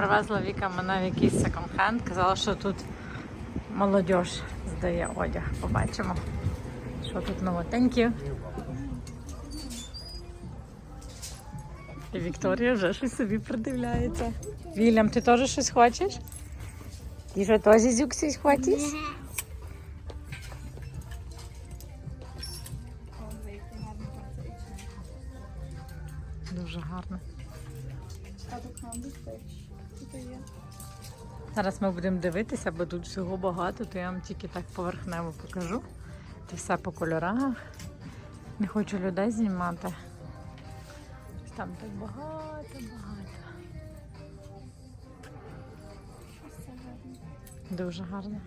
Привезла Віка мене в якийсь секонд-хенд, казала, що тут молодь здає одяг. Побачимо, що тут новотеньке. І Вікторія вже щось собі придивляється. Вільям, ти теж щось хочеш? Ти що теж зюксись хочеш? Дуже гарно. Зараз ми будемо дивитися, бо тут всього багато, то я вам тільки так поверхнево покажу. Це все по кольорах. Не хочу людей знімати. Там так багато, багато. Дуже гарно.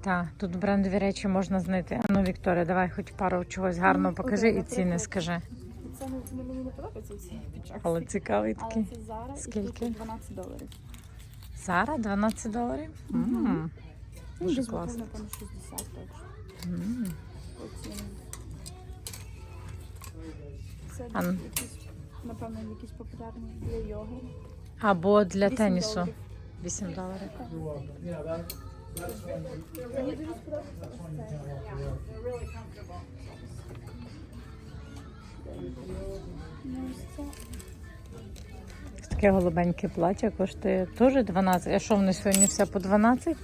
Так, тут брендові речі можна знайти. А ну, Вікторія, давай хоч пару чогось гарного Ну, покажи і ціни скажи. Мені не подобається цей піджак. Але цікавий Але такий. це зараз Скільки? і 12 доларів. Зара 12 доларів. Мгм. М, Ну, Дуже класно. Напевно, 60 точно. м. по. Це А ну. якісь, напевно, якісь популярні для йоги. Або для 8 тенісу. доларів. 8 доларів. Мені дуже сподобався ось цей. Таке голубеньке плаття коштує теж 12. А що вони сьогодні все по 12?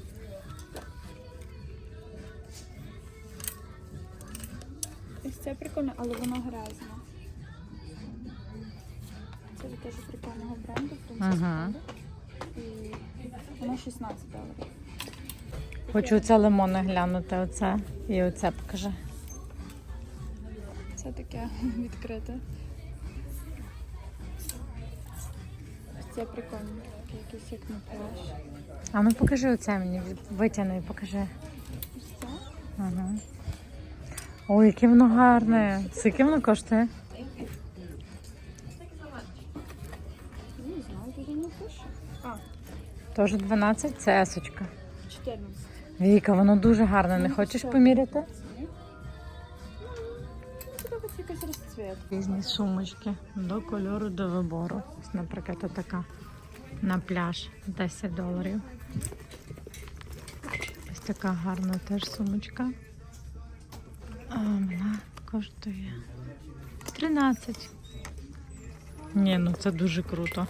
Ось це прикольно, але воно грязне. Це теж прикольного бренду, Ага. І воно 16 доларів. Хочу оце лимонне глянути, оце і оце покажи. Це таке відкрите. Це прикольно, якийсь як на пляж. А ну покажи оце мені, витягни покажи. Це. Ага. Ой, яке воно гарне. Скільки воно коштує? Не знаю, тут не пише. А, Теж 12, це есочка. 14. Віка, воно дуже гарне. Не хочеш поміряти? Розцвіт. Різні сумочки до кольору, до вибору. Ось, наприклад, така на пляж 10 доларів. Ось така гарна теж сумочка. А вона коштує 13. Ні, ну це дуже круто.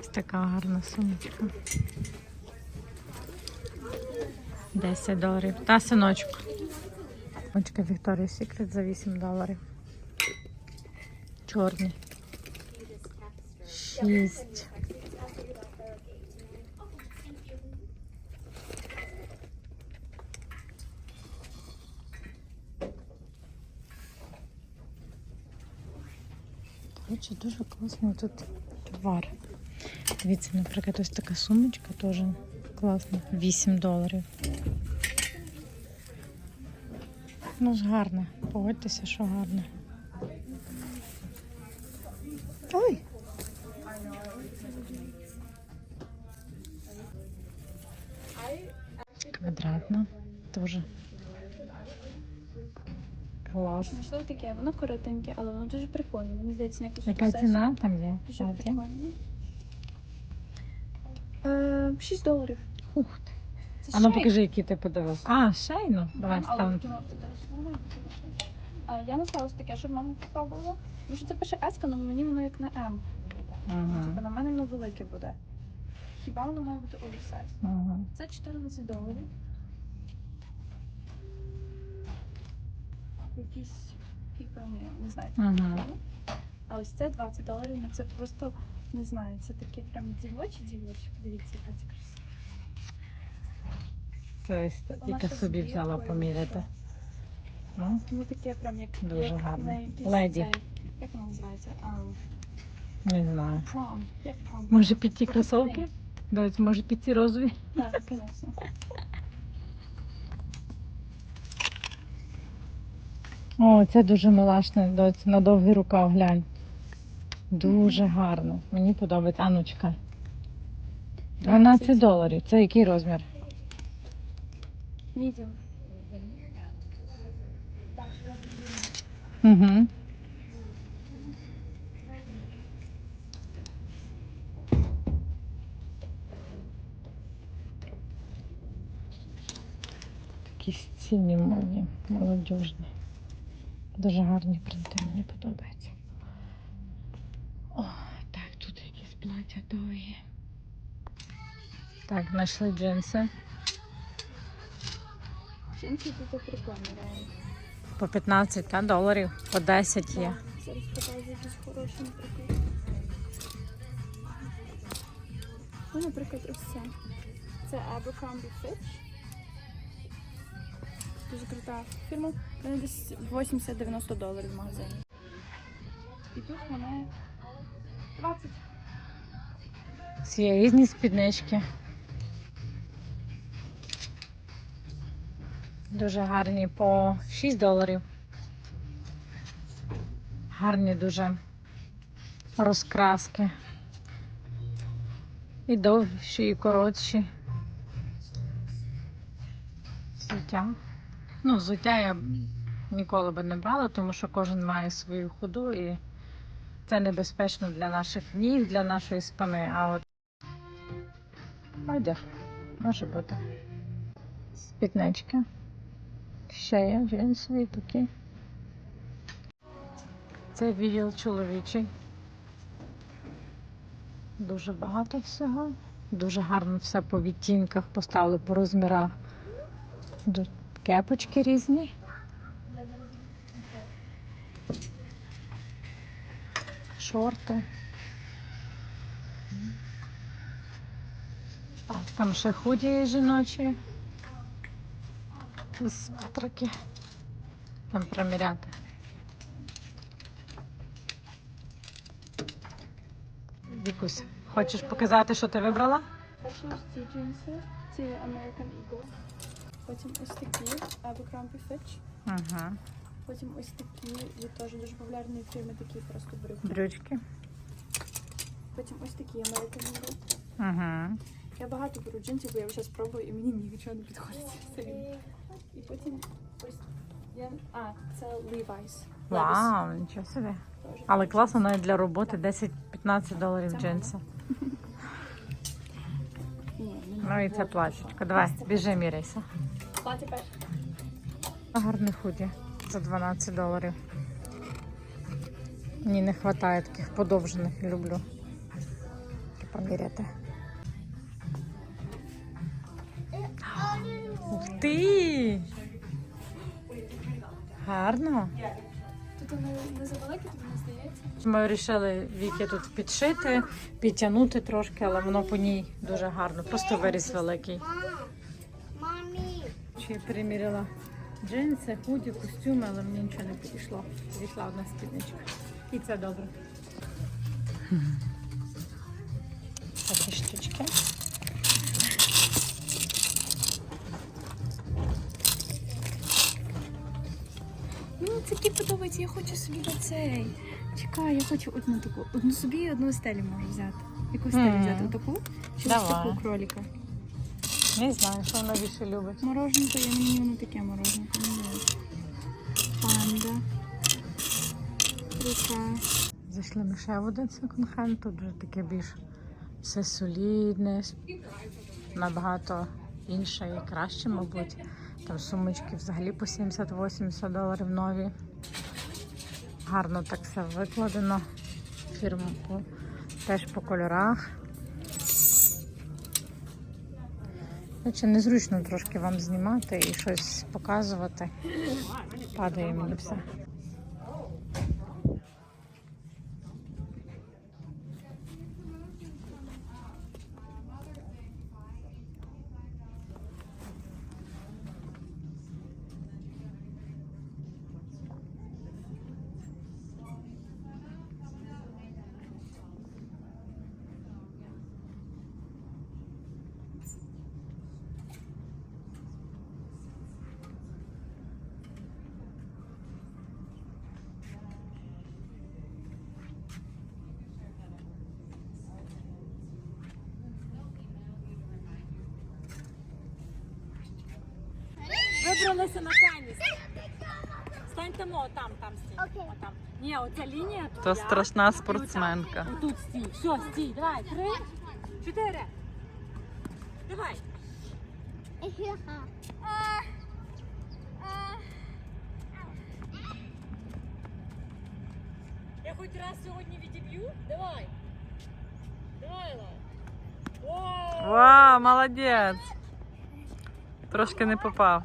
Ось така гарна сумочка. 10 доларів. Та синочку. Сумочка Victoria's Secret за 8 доларів. Чорні. Шість. Коротше, дуже класний тут товар. Дивіться, наприклад, ось така сумочка теж класна. 8 доларів. Ну, ж гарне. Погодьтеся, що гарне. Квадратна. Тоже. Клас. Знайшла таке, воно коротеньке, але воно дуже прикольне. Мені здається, на якусь Яка ціна там є? Дуже прикольне. Е, 6 доларів. Ух ти. Це А ну покажи, які ти подивився. А, шейно. Давай ставимо. теж. А, Я ось таке, щоб мама спробувала. Тому що це пише S, але мені воно як на М. Тобто на мене воно велике буде. Хіба воно має бути оверсайз? Це 14 доларів. Якісь піпельні, не знаю. Ага. А ось це 20 доларів, ну це просто не знаю, це таке прям дівочі дівочі. Подивіться, яка це краса. Тобто, яка собі взяла поміряти. Ну, Ну таке прям як Дуже як гарно. на якийсь Леді. цей- Як воно називається? А, не знаю. Може під ті кросовки? Давайте, може під ці розові? Так, звісно. О, це дуже милашне, доць, на довгий рукав глянь. Дуже гарно. Мені подобається. А ну чекай. 12 доларів. Це який розмір? Medium. Угу. Якісь ціні модні, молодіжні. Дуже гарні принти, мені подобаються. О, так, тут якісь плаття довгі. Так, знайшли джинси. Жінки тут прикольні, реально. По 15 та, доларів, по 10 є. Зараз показую якісь хороші, наприклад. Ну, наприклад, ось це. Це Abercrombie Fitch. Дуже крута фірма. Вона десь 80-90 доларів в магазині. І тут вона 20. Всі є різні спіднички. Дуже гарні по 6 доларів. Гарні дуже розкраски. І довші, і коротші. Взуття. Ну, взуття я ніколи би не брала, тому що кожен має свою ходу і це небезпечно для наших ніг, для нашої спини. А от одяг може бути. Спіднички. Ще є джинсові такі. Це відділ чоловічий. Дуже багато всього. Дуже гарно все по відтінках поставили по розмірах. Кепочки різні. Шорти. Там ще худі жіночі. Смотрики. Там приміряти. Вікусь, хочеш показати, що ти вибрала? Ось ці джинси. Ці American Eagle. Потім ось такі Abercrombie Fitch. Ага. Потім ось такі від теж дуже популярної фірми, такі просто брюки. Брючки. Потім ось такі American Eagle. Ага. Я багато беру джинсів, бо я вже спробую і мені нічого не підходить. Рівно. І потім ось я. А, це Levi's. Вау, нічого собі. Але класно навіть для роботи 10-15 доларів Це джинси. Ну і це платічко. Давай, біжи, міряйся. Платі перше. Гарне худі за 12 доларів. Мені не вистачає таких подовжених, люблю. Поміряти. Ух ти! Гарно. Тут вони не завеликі, тобі не здається. Ми вирішили віки тут підшити, підтягнути трошки, але воно по ній дуже гарно. Просто виріс великий. Я переміряла джинси, худі, костюми, але мені нічого не підійшло. Зійшла одна спідничка. І це добре. Такі штучки. Мені такі подобаються, я хочу собі оцей. Чекай, я хочу одну таку. Одну собі і одну стелі можу взяти. Яку стелю Мгм. взяти? Отаку? Чи ось Давай. таку кроліка? Не знаю, що вона більше любить. Мороженко, я мені воно таке мороженко. Панда. Рука. Зайшли ми ще в один секонд-хенд, тут вже таке більш все солідне, набагато інше і краще, мабуть. Там сумочки взагалі по 70-80 доларів нові. Гарно так все викладено. Фірму теж по кольорах. Короче, незручно трошки вам знімати і щось показувати. Падає мені все. Дивися на теніс. Станьте мо, там, там стій. Окей. Отам. Ні, оця лінія То твоя. страшна спортсменка. Тут стій. Все, стій. Давай. Три, чотири. Давай. Я хоч раз сьогодні відіб'ю. Давай. Давай, Ла. Вау! Вау, молодець. Трошки не попав.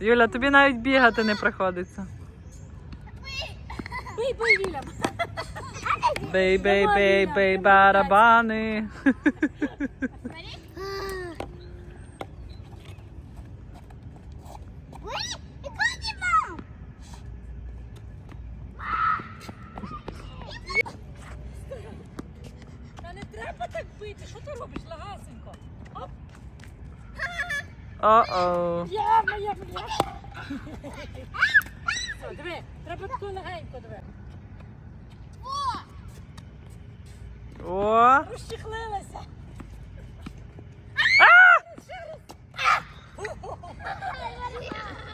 Юля, тобі навіть бігати не приходиться. Бий, бий, Вільям. Бей, бей, бей, бей, барабани. Та не треба так бити. Що ти робиш, лагасенько? О-о. Я, моя, моя. Все, диви, треба таку легенько, диви. О. Розчехлилася. Over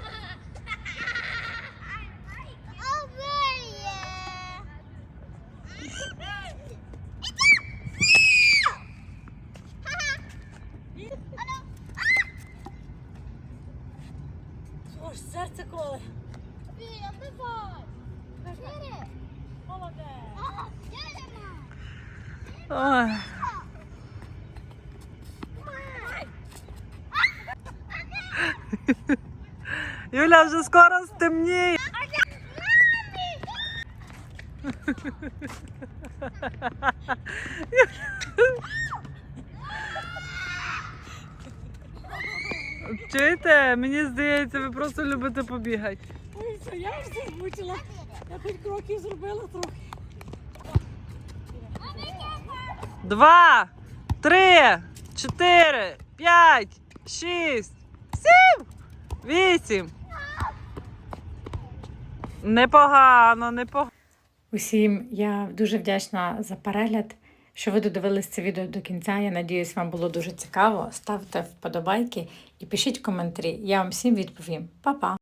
Юля, вже скоро стемніє. Чуєте? Мені здається, ви просто любите побігати. Ой, це я ж замучила. Я хоч кроків зробила трохи. Два, три, чотири, п'ять, шість, сім, вісім. Непогано, непогано. Усім я дуже вдячна за перегляд, що ви додивились це відео до кінця. Я надіюсь, вам було дуже цікаво. Ставте вподобайки і пишіть коментарі. Я вам всім відповім. Па-па!